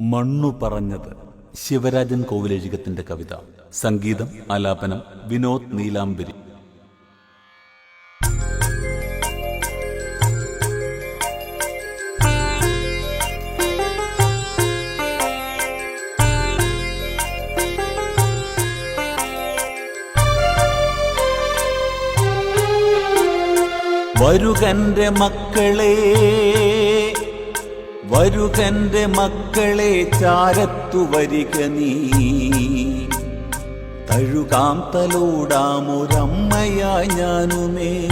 മണ്ണു പറഞ്ഞത് ശിവരാജൻ കോവിലെഴുകത്തിന്റെ കവിത. സംഗീതം ആലാപനം വിനോദ് നീലാംബരി. വരുകന്റെ മക്കളെ. വരുകന്റെ മക്കളെ ചാരത്തു വരിക നീ. തഴുകാം തലോടാമൊരമ്മയാ ഞാനുമേ.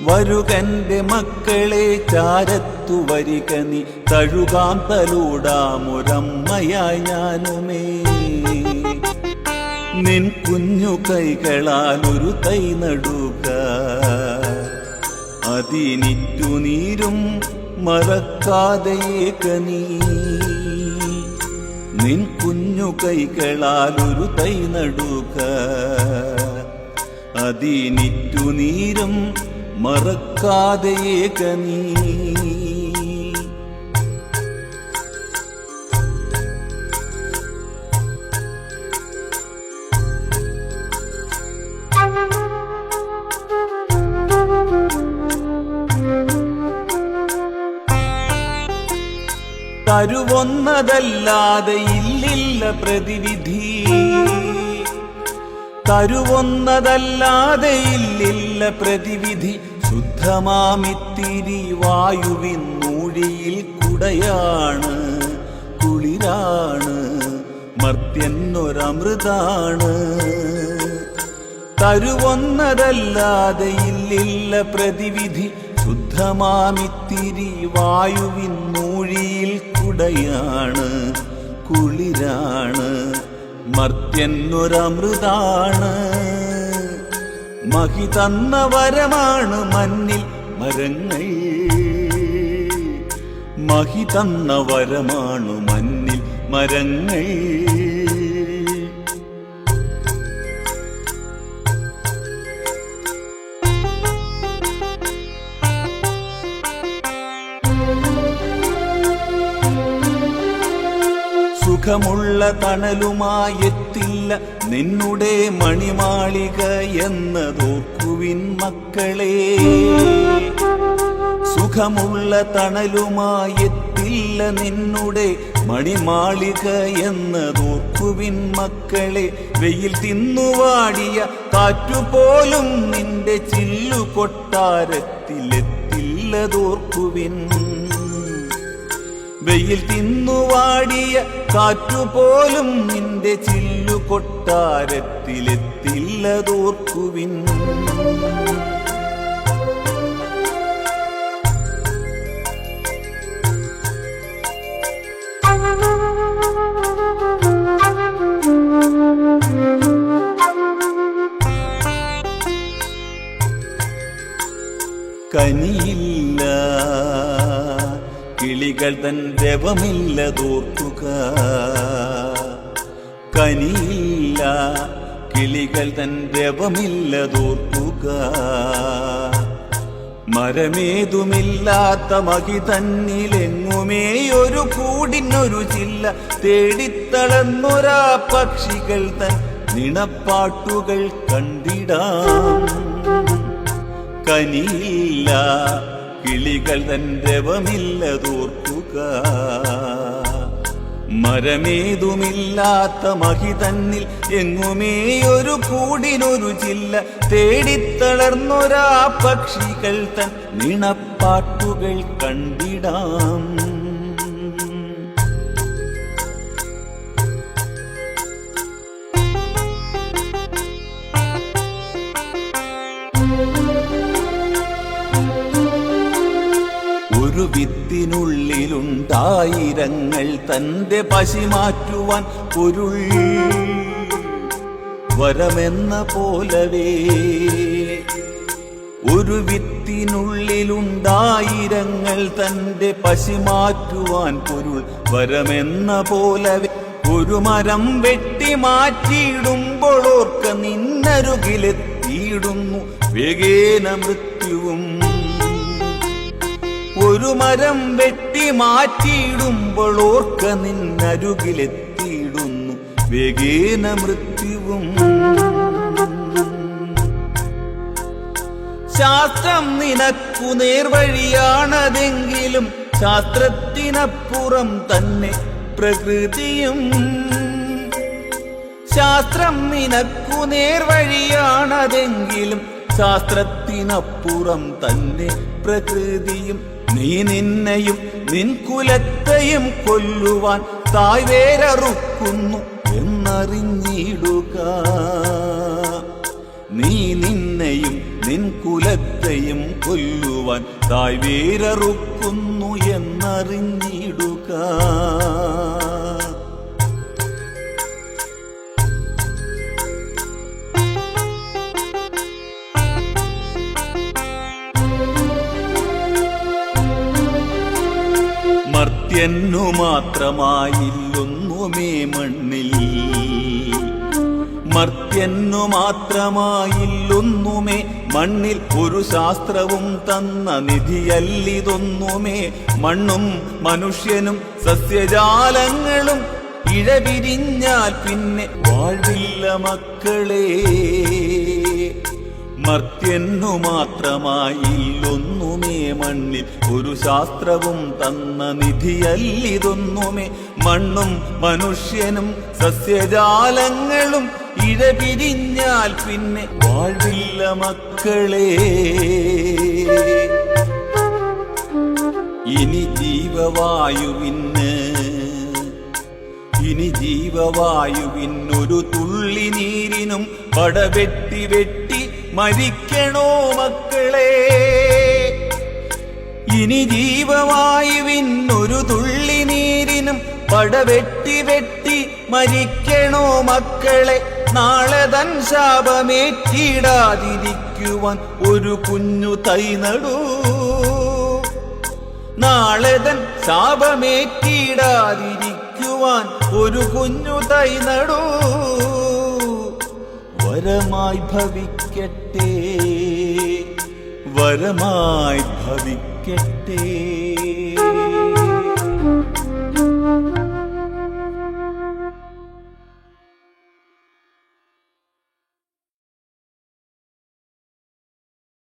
വരുകന്റെ മക്കളെ ചാരത്തു വരിക നീ. തഴുകാം തലോടാമൊരമ്മയാ ഞാനുമേ. നിൻ കുഞ്ഞു കൈകളാൽ ഒരു തൈ നടുക. അതിനിറ്റു നീരും മറക്കാതെയേക നീ. നിൻ കുഞ്ഞു കൈകളാൽ ഒരു തൈ നടുക. അതിനിറ്റുനീരും നീരും മറക്കാതെയേക നീ. തരുവൊന്നതല്ലാതെ ഇല്ലില്ല പ്രതിവിധി. തരുവൊന്നതല്ലാതെ ഇല്ലില്ല പ്രതിവിധി. ശുദ്ധമാമിത്തിരി വായുവിൻ മൂഴിയിൽ കുടയാണ് കുളിരാണ് മർത്യന്നൊരമൃതാണ്. തരുവൊന്നതല്ലാതെ ഇല്ലില്ല പ്രതിവിധി. ശുദ്ധമാമിത്തിരി വായുവിന്നൂഴിയിൽ കുടയാണ് കുളിരാണ് മർത്യന്നൊരമൃതാണ് മഹി തന്ന വരമാണ് മണ്ണിൽ മരങ്ങൾ. മഹി തന്ന വരമാണ് മണ്ണിൽ മരങ്ങൾ. സുഖമുള്ള തണലുമായെത്തില്ല നിന്നുടെ മണിമാളിക എന്നതോർക്കുവിൻ മക്കളെ. സുഖമുള്ള തണലുമായെത്തില്ല നിന്നുടെ മണിമാളിക എന്നതോർക്കുവിൻ മക്കളെ. വെയിൽ തിന്നുവാടിയ കാറ്റുപോലും നിന്റെ ചില്ലു കൊട്ടാരത്തിലെത്തില്ലതോർക്കുവിൻ വെയിൽ തിന്നുവാടിയ കാറ്റുപോലും നിന്റെ ചില്ലു കൊട്ടാരത്തിലെത്തില്ലതോർക്കുവിൻ കനിയില്ല കിളികൾ തൻ രവമില്ലതോർക്കുക കനിയില്ല കിളികൾ തൻ രവമില്ലതോർക്കുക മരമേതുമില്ലാത്ത മകി തന്നിലെങ്ങുമേ ഒരു കൂടിനൊരു ചില്ല. തേടിത്തളന്നൊരാ പക്ഷികൾ തൻ നിണപ്പാട്ടുകൾ കണ്ടിടാം. കനിയില്ല കിളികൾ തൻ രവമില്ലതോർക്കുക മരമേതുമില്ലാത്ത മഹി തന്നിൽ എങ്ങുമേ ഒരു കൂടിനൊരു ചില്ല. തേടിത്തളർന്നൊരാ പക്ഷികൾ തൻ നിണപ്പാട്ടുകൾ കണ്ടിടാം. വിത്തിനുള്ളിലുണ്ടായിരങ്ങൾ തന്റെ പശി മാറ്റുവാൻ പൊരുൾ. വരമെന്ന പോലവേ ഒരു വിത്തിനുള്ളിലുണ്ടായിരങ്ങൾ തന്റെ പശി മാറ്റുവാൻ പൊരുൾ. വരമെന്ന പോലവേ ഒരു മരം വെട്ടി മാറ്റിയിടുമ്പോൾ ഓർക്ക നിന്നരുകിലെത്തിയിടുന്നു. വേഗേന മൃത്യുവും ഒരു മരം വെട്ടി മാറ്റിയിടുമ്പോൾ ഓർക്ക നിന്നരുകിലെത്തിയിടുന്നു. വേഗേന മൃത്യുവും. ശാസ്ത്രം നിനക്കു നേർവഴിയാണതെങ്കിലും ശാസ്ത്രത്തിനപ്പുറം തന്നെ പ്രകൃതിയും. ശാസ്ത്രം നിനക്കു നേർവഴിയാണതെങ്കിലും ശാസ്ത്രത്തിനപ്പുറം തന്നെ പ്രകൃതിയും. നീ നിന്നെയും നിൻ കുലത്തെയും കൊല്ലുവാൻ തായ്വേരറുക്കുന്നു എന്നറിഞ്ഞിടുക. നീ നിന്നെയും നിൻ കുലത്തെയും കൊല്ലുവാൻ തായ്വേരറുക്കുന്നു എന്നറിഞ്ഞിടുക. മർത്യന്നു മാത്രമായില്ലൊന്നുമേ മണ്ണിൽ. മർത്യന്നു മാത്രമായില്ലൊന്നുമേ മണ്ണിൽ. ഒരു ശാസ്ത്രവും തന്ന നിധിയല്ലിതൊന്നുമേ മണ്ണും മനുഷ്യനും സസ്യജാലങ്ങളും ഇഴപിരിഞ്ഞാൽ പിന്നെ വാഴില്ല മക്കളേ. മർത്യന്നു മാത്രമായില്ലൊന്നുമേ മണ്ണിൽ ഒരു ശാസ്ത്രവും തന്ന നിധിയല്ലിതൊന്നുമേ. മണ്ണും മനുഷ്യനും സസ്യജാലങ്ങളും ഇഴപിരിഞ്ഞാൽ പിന്നെ വാഴ്വില്ല മക്കളേ. ഇനി ജീവവായുവിന് ഇനി ജീവവായുവിനൊരു തുള്ളി നീരിനും പടവെട്ടി വെട്ടി മരിക്കണോ മക്കളെ? ഇനി ജീവവായുവിനൊരു തുള്ളി നീരിനും പടവെട്ടി വെട്ടി മരിക്കണോ മക്കളെ? നാളെ തൻ ശാപമേറ്റിടാതിരിക്കുവാൻ ഒരു കുഞ്ഞു തൈ നടൂ. നാളെ തൻ ശാപമേറ്റിടാതിരിക്കുവാൻ ഒരു കുഞ്ഞു തൈ നടൂ. വരമായി ഭവിക്കട്ടെ വരമായി ഭവിക്കട്ടെ. கெட்டே